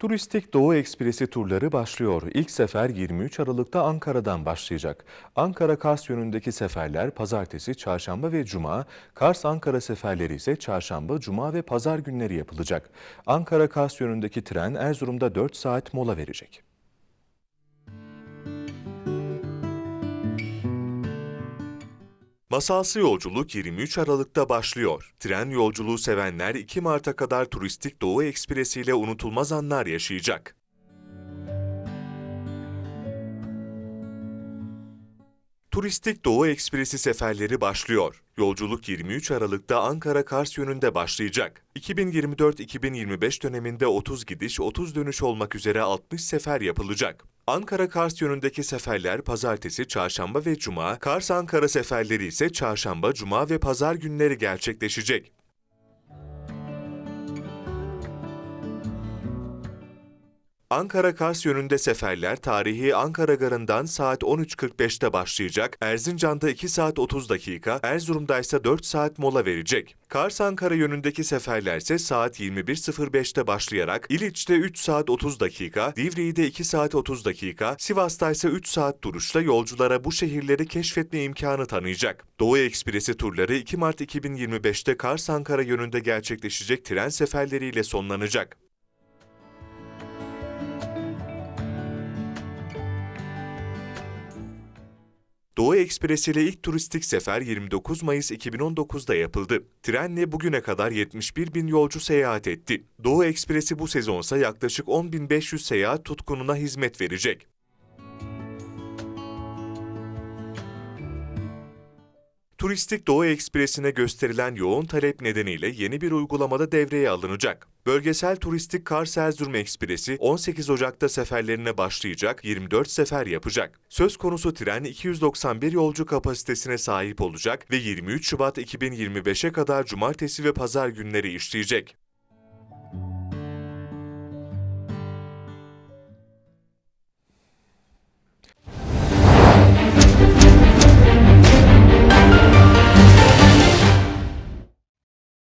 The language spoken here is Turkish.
Turistik Doğu Ekspresi turları başlıyor. İlk sefer 23 Aralık'ta Ankara'dan başlayacak. Ankara-Kars yönündeki seferler pazartesi, çarşamba ve cuma, Kars-Ankara seferleri ise çarşamba, cuma ve pazar günleri yapılacak. Ankara-Kars yönündeki tren Erzurum'da 4 saat mola verecek. Masalsı yolculuk 23 Aralık'ta başlıyor. Tren yolculuğu sevenler 2 Mart'a kadar Turistik Doğu Ekspresi ile unutulmaz anlar yaşayacak. Turistik Doğu Ekspresi seferleri başlıyor. Yolculuk 23 Aralık'ta Ankara-Kars yönünde başlayacak. 2024-2025 döneminde 30 gidiş, 30 dönüş olmak üzere 60 sefer yapılacak. Ankara-Kars yönündeki seferler pazartesi, çarşamba ve cuma, Kars-Ankara seferleri ise çarşamba, cuma ve pazar günleri gerçekleşecek. Ankara-Kars yönünde seferler tarihi Ankara Garı'ndan saat 13.45'te başlayacak, Erzincan'da 2 saat 30 dakika, Erzurum'da ise 4 saat mola verecek. Kars-Ankara yönündeki seferler ise saat 21.05'te başlayarak İliç'te 3 saat 30 dakika, Divriği'de 2 saat 30 dakika, Sivas'ta ise 3 saat duruşla yolculara bu şehirleri keşfetme imkanı tanıyacak. Doğu Ekspresi turları 2 Mart 2025'te Kars-Ankara yönünde gerçekleşecek tren seferleriyle sonlanacak. Doğu Ekspresi ile ilk turistik sefer 29 Mayıs 2019'da yapıldı. Trenle bugüne kadar 71 bin yolcu seyahat etti. Doğu Ekspresi bu sezonsa yaklaşık 10.500 seyahat tutkununa hizmet verecek. Turistik Doğu Ekspresi'ne gösterilen yoğun talep nedeniyle yeni bir uygulamada devreye alınacak. Bölgesel Turistik Kars Erzurum Ekspresi 18 Ocak'ta seferlerine başlayacak, 24 sefer yapacak. Söz konusu tren 291 yolcu kapasitesine sahip olacak ve 23 Şubat 2025'e kadar cumartesi ve pazar günleri işleyecek.